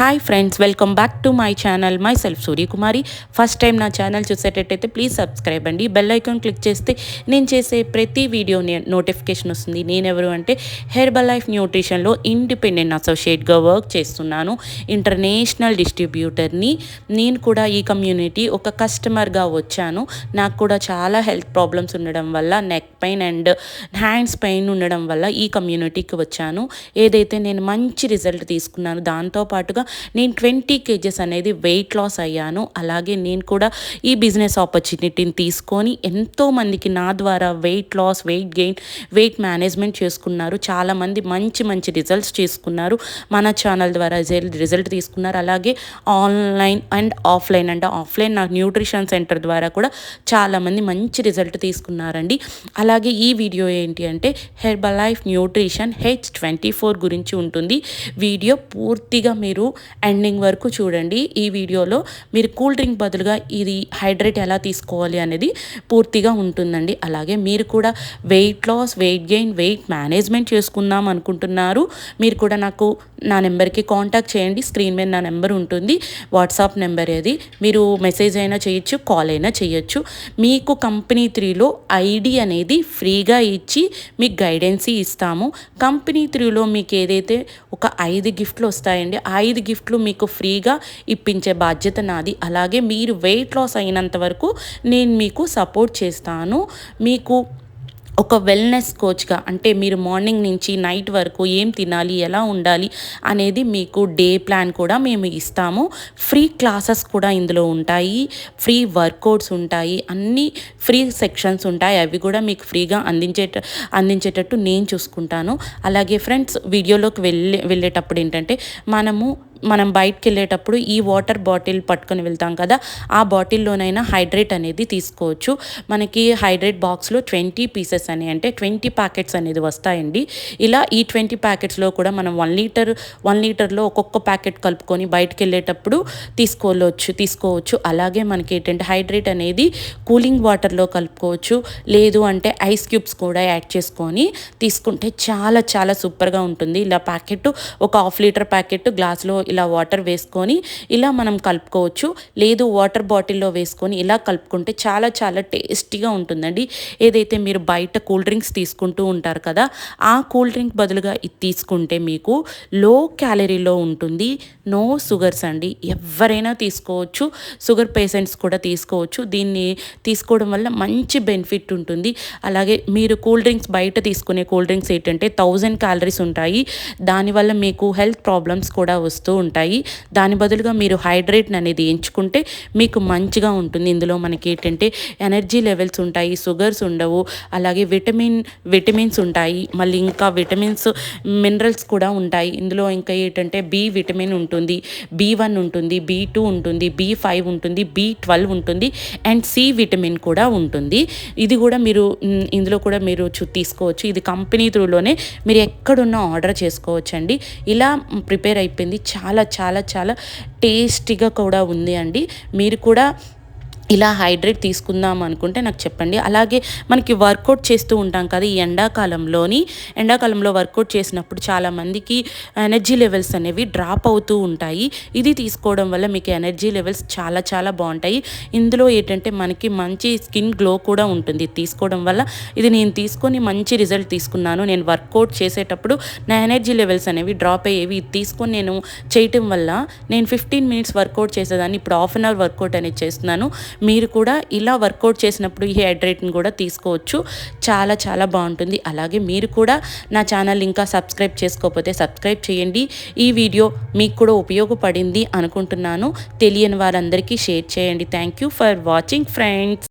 Hi friends welcome back to my channel myself Suryakumari first time నా channel చూసేటట్టయితే please subscribe అండి. Bell icon click చేస్తే నేను చేసే ప్రతి వీడియో నోటిఫికేషన్ వస్తుంది. నేను ఎవరు అంటే హెర్బల్ లైఫ్ న్యూట్రిషన్లో ఇండిపెండెంట్ అసోసియేట్గా వర్క్ చేస్తున్నాను. ఇంటర్నేషనల్ డిస్ట్రిబ్యూటర్ని నేను కూడా ఈ కమ్యూనిటీ ఒక కస్టమర్గా వచ్చాను. నాకు కూడా చాలా హెల్త్ ప్రాబ్లమ్స్ ఉండడం వల్ల neck pain and hands pain ఉండడం వల్ల ఈ కమ్యూనిటీకి వచ్చాను. ఏదైతే నేను మంచి రిజల్ట్ తీసుకున్నాను దాంతోపాటుగా నేను ట్వంటీ కేజెస్ అనేది వెయిట్ లాస్ అయ్యాను. అలాగే నేను కూడా ఈ బిజినెస్ ఆపర్చునిటీని తీసుకొని ఎంతోమందికి నా ద్వారా weight loss weight gain weight management చేసుకున్నారు. చాలామంది మంచి మంచి రిజల్ట్స్ చేసుకున్నారు. మన ఛానల్ ద్వారా రిజల్ట్ తీసుకున్నారు. అలాగే ఆన్లైన్ అండ్ ఆఫ్లైన్ అంటే ఆఫ్లైన్ నాకు న్యూట్రిషన్ సెంటర్ ద్వారా కూడా చాలామంది మంచి రిజల్ట్ తీసుకున్నారండి. అలాగే ఈ వీడియో ఏంటి అంటే Herbalife nutrition H twenty four గురించి ఉంటుంది. వీడియో పూర్తిగా మీరు ఎండింగ్ వరకు చూడండి. ఈ వీడియోలో మీరు కూల్ డ్రింక్ బదులుగా ఇది హైడ్రేట్ ఎలా తీసుకోవాలి అనేది పూర్తిగా ఉంటుందండి. అలాగే మీరు కూడా weight loss weight gain weight management చేసుకుందాం అనుకుంటున్నారు. మీరు కూడా నాకు నా నెంబర్కి కాంటాక్ట్ చేయండి. స్క్రీన్ మీద నా నెంబర్ ఉంటుంది. వాట్సాప్ నెంబర్ అది మీరు మెసేజ్ అయినా చేయొచ్చు కాల్ అయినా చేయొచ్చు. మీకు కంపెనీ త్రీలో ఐడి అనేది ఫ్రీగా ఇచ్చి మీకు గైడెన్సీ ఇస్తాము. కంపెనీ త్రీలో మీకు ఏదైతే ఒక ఐదు గిఫ్ట్లు వస్తాయండి ఐదు ఐదు గిఫ్ట్లు మీకు ఫ్రీగా ఇప్పించే బాధ్యత నాది. అలాగే మీరు వెయిట్ లాస్ అయినంత వరకు నేను మీకు సపోర్ట్ చేస్తాను. మీకు ఒక వెల్నెస్ కోచ్గా అంటే మీరు మార్నింగ్ నుంచి నైట్ వరకు ఏం తినాలి ఎలా ఉండాలి అనేది మీకు డే ప్లాన్ కూడా మేము ఇస్తాము. ఫ్రీ క్లాసెస్ కూడా ఇందులో ఉంటాయి. ఫ్రీ వర్కౌట్స్ ఉంటాయి. అన్ని ఫ్రీ సెక్షన్స్ ఉంటాయి. అవి కూడా మీకు ఫ్రీగా అందించేట అందించేటట్టు నేను చూసుకుంటాను. అలాగే ఫ్రెండ్స్ వీడియోలోకి వెళ్ళే వెళ్ళేటప్పుడు ఏంటంటే మనము మనం బయటకు వెళ్ళేటప్పుడు ఈ వాటర్ బాటిల్ పట్టుకొని వెళ్తాం కదా ఆ బాటిల్లోనైనా హైడ్రేట్ అనేది తీసుకోవచ్చు. మనకి హైడ్రేట్ బాక్స్లో ట్వంటీ పీసెస్ అని అంటే ట్వంటీ ప్యాకెట్స్ అనేది వస్తాయండి. ఇలా ఈ ట్వంటీ ప్యాకెట్స్లో కూడా మనం వన్ లీటర్ వన్ లీటర్లో ఒక్కొక్క ప్యాకెట్ కలుపుకొని బయటకు వెళ్ళేటప్పుడు తీసుకోవచ్చు తీసుకోవచ్చు. అలాగే మనకి ఏంటంటే హైడ్రేట్ అనేది కూలింగ్ వాటర్లో కలుపుకోవచ్చు. లేదు అంటే ఐస్ క్యూబ్స్ కూడా యాడ్ చేసుకొని తీసుకుంటే చాలా చాలా సూపర్గా ఉంటుంది. ఇలా ప్యాకెట్ ఒక హాఫ్ లీటర్ ప్యాకెట్ గ్లాస్లో ఇలా వాటర్ వేసుకొని ఇలా మనం కలుపుకోవచ్చు. లేదు వాటర్ బాటిల్లో వేసుకొని ఇలా కలుపుకుంటే చాలా చాలా టేస్టీగా ఉంటుందండి. ఏదైతే మీరు బయట కూల్ డ్రింక్స్ తీసుకుంటూ ఉంటారు కదా ఆ కూల్ డ్రింక్ బదులుగా ఇది తీసుకుంటే మీకు లో క్యాలరీలో ఉంటుంది. నో షుగర్స్ అండి. ఎవరైనా తీసుకోవచ్చు. షుగర్ పేషెంట్స్ కూడా తీసుకోవచ్చు. దీన్ని తీసుకోవడం వల్ల మంచి బెనిఫిట్ ఉంటుంది. అలాగే మీరు కూల్ డ్రింక్స్ బయట తీసుకునే కూల్ డ్రింక్స్ ఏంటంటే థౌజండ్ క్యాలరీస్ ఉంటాయి. దానివల్ల మీకు హెల్త్ ప్రాబ్లమ్స్ కూడా వస్తూ ఉంటాయి. దాని బదులుగా మీరు హైడ్రేట్ అనేది ఎంచుకుంటే మీకు మంచిగా ఉంటుంది. ఇందులో మనకి ఏంటంటే ఎనర్జీ లెవెల్స్ ఉంటాయి షుగర్స్ ఉండవు అలాగే విటమిన్ విటమిన్స్ ఉంటాయి. మళ్ళీ ఇంకా విటమిన్స్ మినరల్స్ కూడా ఉంటాయి. ఇందులో ఇంకా ఏంటంటే బి విటమిన్ ఉంటుంది బి వన్ ఉంటుంది బి టూ ఉంటుంది బి ఫైవ్ ఉంటుంది బి ట్వెల్వ్ ఉంటుంది అండ్ సి విటమిన్ కూడా ఉంటుంది. ఇది కూడా మీరు ఇందులో కూడా మీరు తీసుకోవచ్చు. ఇది కంపెనీ త్రూలోనే మీరు ఎక్కడున్నా ఆర్డర్ చేసుకోవచ్చు అండి ఇలా ప్రిపేర్ అయిపోయింది. చాలా చాలా చాలా చాలా టేస్టీగా కూడా ఉంది అండి. మీరు కూడా ఇలా హైడ్రేట్ తీసుకుందాం అనుకుంటే నాకు చెప్పండి. అలాగే మనకి వర్కౌట్ చేస్తూ ఉంటాం కదా ఈ ఎండాకాలంలోని. ఎండాకాలంలో వర్కౌట్ చేసినప్పుడు చాలామందికి ఎనర్జీ లెవెల్స్ అనేవి డ్రాప్ అవుతూ ఉంటాయి. ఇది తీసుకోవడం వల్ల మీకు ఎనర్జీ లెవెల్స్ చాలా చాలా బాగుంటాయి. ఇందులో ఏంటంటే మనకి మంచి స్కిన్ గ్లో కూడా ఉంటుంది. తీసుకోవడం వల్ల ఇది నేను తీసుకొని మంచి రిజల్ట్ తీసుకున్నాను. నేను వర్కౌట్ చేసేటప్పుడు నా ఎనర్జీ లెవెల్స్ అనేవి డ్రాప్ అయ్యేవి ఇది తీసుకొని నేను చేయటం వల్ల నేను ఫిఫ్టీన్ మినిట్స్ వర్కౌట్ చేసేదాన్ని. ఇప్పుడు హాఫ్ అన్ అవర్ వర్కౌట్ అనేది చేస్తున్నాను. మీరు కూడా ఇలా వర్కౌట్ చేసినప్పుడు ఈ హైడ్రేట్ని కూడా తీసుకోవచ్చు. చాలా చాలా బాగుంటుంది. అలాగే మీరు కూడా నా ఛానల్ ఇంకా సబ్స్క్రైబ్ చేసుకోకపోతే సబ్స్క్రైబ్ చేయండి. ఈ వీడియో మీకు కూడా ఉపయోగపడింది అనుకుంటున్నాను. తెలియని వారందరికీ షేర్ చేయండి. Thank you for watching friends.